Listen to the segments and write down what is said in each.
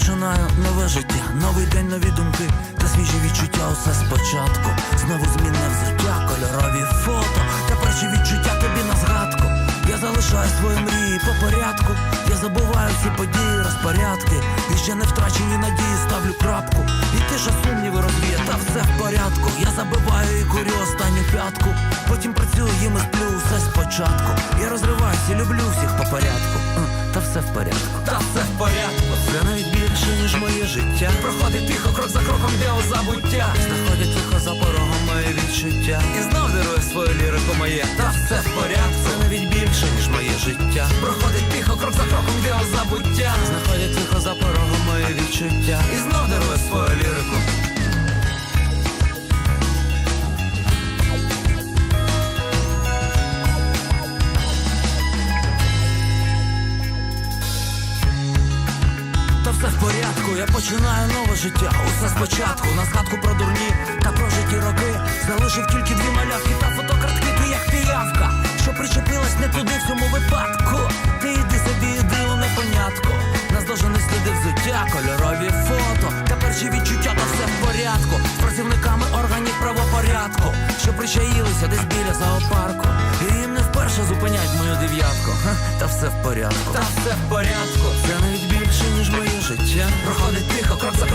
починаю нове життя, новий день, нові думки та свіжі відчуття. Усе спочатку. Знову змінне взуття, кольорові фото та перші відчуття тобі на згадку. Я залишаю свої мрії по порядку. Я забуваю всі події, розпорядки. І ще не втрачені надії, ставлю крапку. І тиша сумніви розвіє, та все в порядку. Я забиваю і курю останню п'ятку. Потім працюю, їм і усе спочатку. Я розриваюся, люблю всіх по порядку. Та все в порядку. Та все в порядку, Це навіть більше, ніж моє життя. проходить тихо, крок за кроком, де у забуття. Знаходять тихо за порогом мої відчуття. І знов дарує свою лірику моє, та все в порядку. Це навіть більше, ніж моє життя. Проходить тихо, крок за кроком, де у забуття. Знаходять тихо за порогом мої відчуття. І знов дарує починаю нове життя. Усе спочатку, на згадку про дурні та прожиті роки. Залишив тільки дві малявки та фотокартки, ти як піявка, все в порядку. Та все в порядку. Це навіть більше, ніж моє життя. Проходить тихо, крок за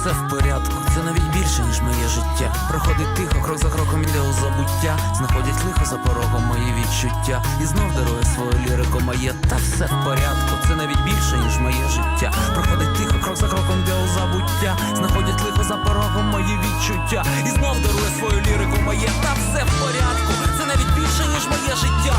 все в порядку, це навіть більше, ніж моє життя. Проходить тихо, крок за кроком іде у забуття. Знаходять лихо за порогом мої відчуття. І знов дарує свою лірику моє. Та все в порядку, це навіть більше, ніж моє життя. Проходить тихо, крок за кроком іде у забуття. Знаходять лихо за порогом мої відчуття. І знов дарує свою лірику моє. Та все в порядку, це навіть більше, ніж моє життя.